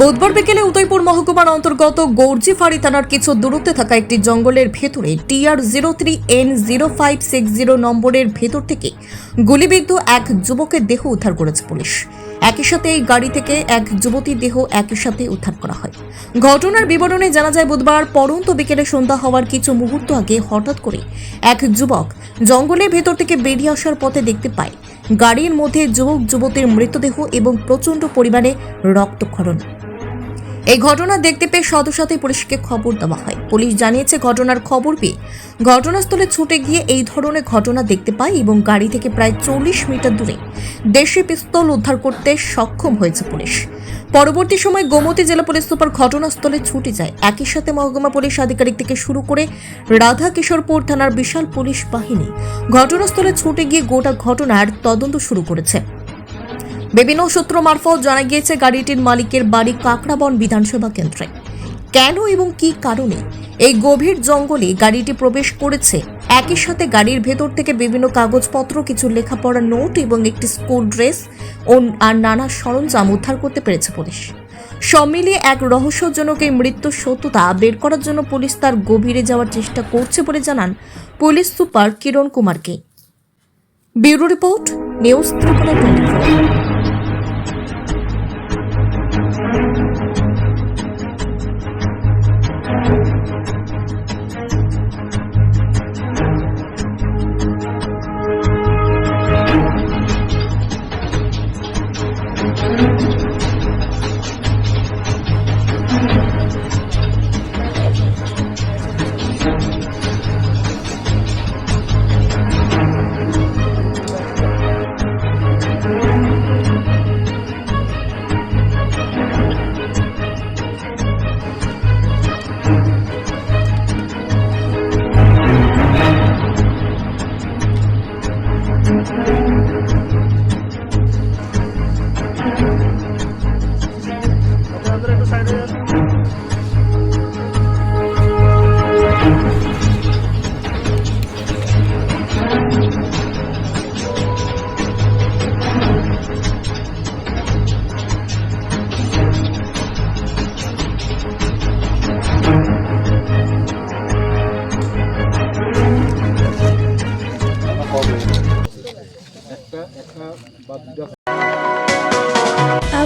বুধবার বিকেলে উদয়পুর মহকুমার অন্তর্গত গৌরজিফাড়ি থানার কিছু দূরত্বে থাকা একটি জঙ্গলের ভেতরে TR zero three N zero five six zero নম্বরের ভেতর থেকে গুলিবিদ্ধ এক যুবকের দেহ উদ্ধার করেছে পুলিশ। একই সাথে এই গাড়ি থেকে এক যুবতীর দেহ একই সাথে উদ্ধার করা হয়। ঘটনার বিবরণে জানা যায়, বুধবার পরন্ত বিকেলে সন্ধ্যা হওয়ার কিছু মুহূর্ত আগে হঠাৎ করে এক যুবক জঙ্গলের ভেতর থেকে বেরিয়ে আসার পথে দেখতে পায়, গাড়ির মধ্যে যুবক যুবতীর মৃতদেহ এবং প্রচণ্ড পরিমাণে রক্তক্ষরণ। এই ঘটনা দেখতে পেয়ে সাথে সাথে পুলিশকে খবর দেওয়া হয়। পুলিশ জানিয়েছে ঘটনার খবর পেয়ে ঘটনাস্থলে ছুটে গিয়ে এই ধরনের ঘটনা দেখতে পায় এবং গাড়ি থেকে প্রায় চল্লিশ মিটার দূরে দেশি পিস্তল উদ্ধার করতে সক্ষম হয়েছে পুলিশ। পরবর্তী সময় গোমতী জেলা পুলিশ সুপার ঘটনাস্থলে ছুটে যায়। একই সাথে মহকুমা পুলিশ আধিকারিক থেকে শুরু করে রাধা কিশোরপুর থানার বিশাল পুলিশ বাহিনী ঘটনাস্থলে ছুটে গিয়ে গোটা ঘটনার তদন্ত শুরু করেছে। বিভিন্ন সূত্র মারফত জানা গিয়েছে, গাড়িটির মালিকের বাড়ি কাকড়াবন বিধানসভা কেন্দ্রে। কেন এবং কি কারণে এই গভীর জঙ্গলে গাড়িটি প্রবেশ করেছে? একই সাথে গাড়ির ভেতর থেকে বিভিন্ন কাগজপত্র, কিছু লেখাপড়া নোট এবং একটি স্কুল ড্রেস ও আর নানা সরঞ্জাম উদ্ধার করতে পেরেছে পুলিশ। সব মিলিয়ে এক রহস্যজনক এই মৃত্যুর সত্যতা বের করার জন্য পুলিশ তার গভীরে যাওয়ার চেষ্টা করছে বলে জানান পুলিশ সুপার কিরণ কুমারকে। Bureau report, news Tripura twenty একটা একটা বাদ